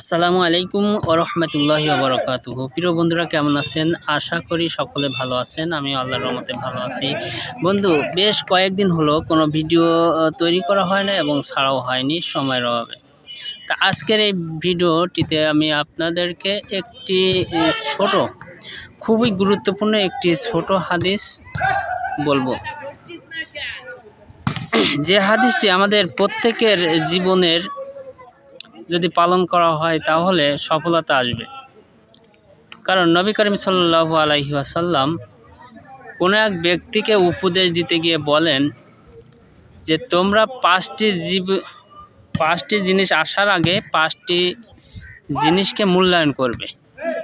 আসসালামু আলাইকুম ওরহমতুল্লাহি ওবরাকাতুহ। প্রিয় বন্ধুরা, কেমন আছেন? আশা করি সকলে ভালো আছেন। আমি আল্লাহর রহমতে ভালো আছি। বন্ধু, বেশ কয়েকদিন হলো কোনো ভিডিও তৈরি করা হয় না এবং ছাড়াও হয়নি সময়ের অভাবে। তা আজকের এই ভিডিওটিতে আমি আপনাদেরকে একটি ছোট, খুবই গুরুত্বপূর্ণ একটি ছোট হাদিস বলব। যে হাদিসটি আমাদের প্রত্যেকের জীবনের যদি পালন করা হয় তাহলে সফলতা আসবে। কারণ নবী করিম সাল্লু আলাইহি আসাল্লাম কোনো এক ব্যক্তিকে উপদেশ দিতে গিয়ে বলেন যে, তোমরা পাঁচটি জীব, পাঁচটি জিনিস আসার আগে পাঁচটি জিনিসকে মূল্যায়ন করবে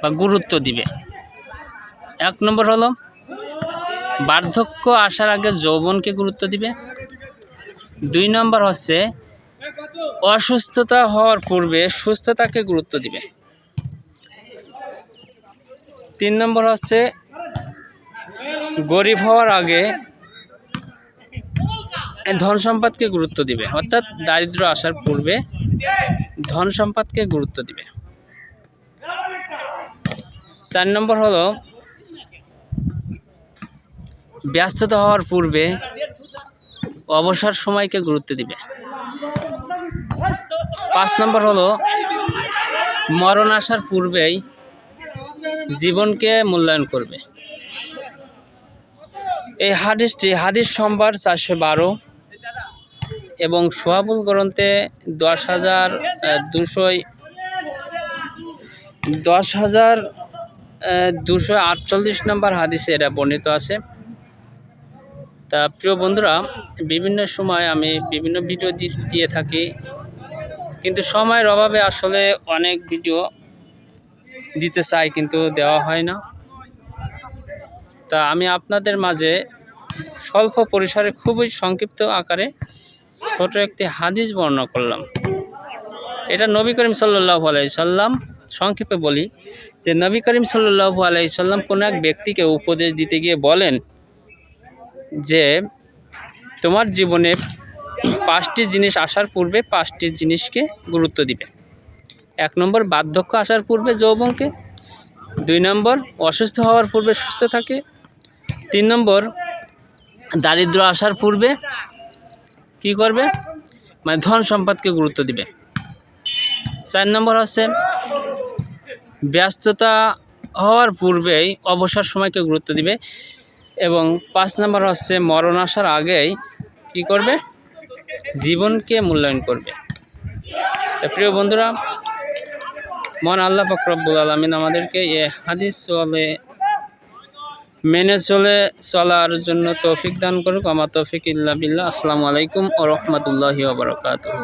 বা গুরুত্ব দিবে। এক নম্বর হলো, বার্ধক্য আসার আগে যৌবনকে গুরুত্ব দিবে। দুই নম্বর হচ্ছে অসুস্থতা হওয়ার পূর্বে সুস্থতাকে গুরুত্ব দিবে। তিন নম্বর হচ্ছে, গরিব হওয়ার আগে ধন সম্পদকে গুরুত্ব দিবে। অর্থাৎ দারিদ্র আসার পূর্বে ধন সম্পদকে গুরুত্ব দিবে। চার নম্বর হলো, ব্যস্ততা হওয়ার পূর্বে অবসর সময়কে গুরুত্ব দিবে। পাঁচ নম্বর হলো, মরণ আসার পূর্বেই জীবনকে মূল্যায়ন করবে। এই হাদিসটি, হাদিস সম্বার চারশো বারো এবং সোহাবুল গ্রন্থে দশ হাজার দুশোই, দশ হাজার দুশো আটচল্লিশ নম্বর হাদিসে এটা বর্ণিত আছে। তা প্রিয় বন্ধুরা, বিভিন্ন সময় আমি বিভিন্ন ভিডিও দিয়ে থাকি। কিন্তু সময়ের অভাবে আসলে অনেক ভিডিও দিতে চাই, কিন্তু দেওয়া হয় না। তা আমি আপনাদের মাঝে স্বল্প পরিসরে খুবই সংক্ষিপ্ত আকারে ছোট একটি হাদিস বর্ণনা করলাম। এটা নবী করিম সাল্লাহ আলাইসাল্লাম সংক্ষেপে বলি যে, নবী করিম সাল্লাহ আলাইসাল্লাম কোনো এক ব্যক্তিকে উপদেশ দিতে গিয়ে বলেন যে, তোমার জীবনে পাঁচটি জিনিস আসার পূর্বে পাঁচটি জিনিসকে গুরুত্ব দিবে। এক নম্বর, বার্ধক্য আসার পূর্বে যৌবনকে। দুই নম্বর, অসুস্থ হওয়ার পূর্বে সুস্থ থাকে। তিন নম্বর দারিদ্র আসার পূর্বে কি করবে? মানে ধন সম্পদকে গুরুত্ব দিবে। চার নম্বর হচ্ছে, ব্যস্ততা হওয়ার পূর্বেই অবসর সময়কে গুরুত্ব দিবে। এবং পাঁচ নম্বর হচ্ছে, মরণ আসার আগেই কি করবে? জীবনকে মূল্যায়ন করবে। প্রিয় বন্ধুরা মন আল্লাহ ফকরব্বুল আলমিন আমাদেরকে এ হাদিস চলে মেনে চলে চলার জন্য তৌফিক দান করুক। আমার তৌফিক ইল্লা বিল্লাহ। আসসালামু আলাইকুম ও রহমতুল্লাহি ওবরাকাতুহু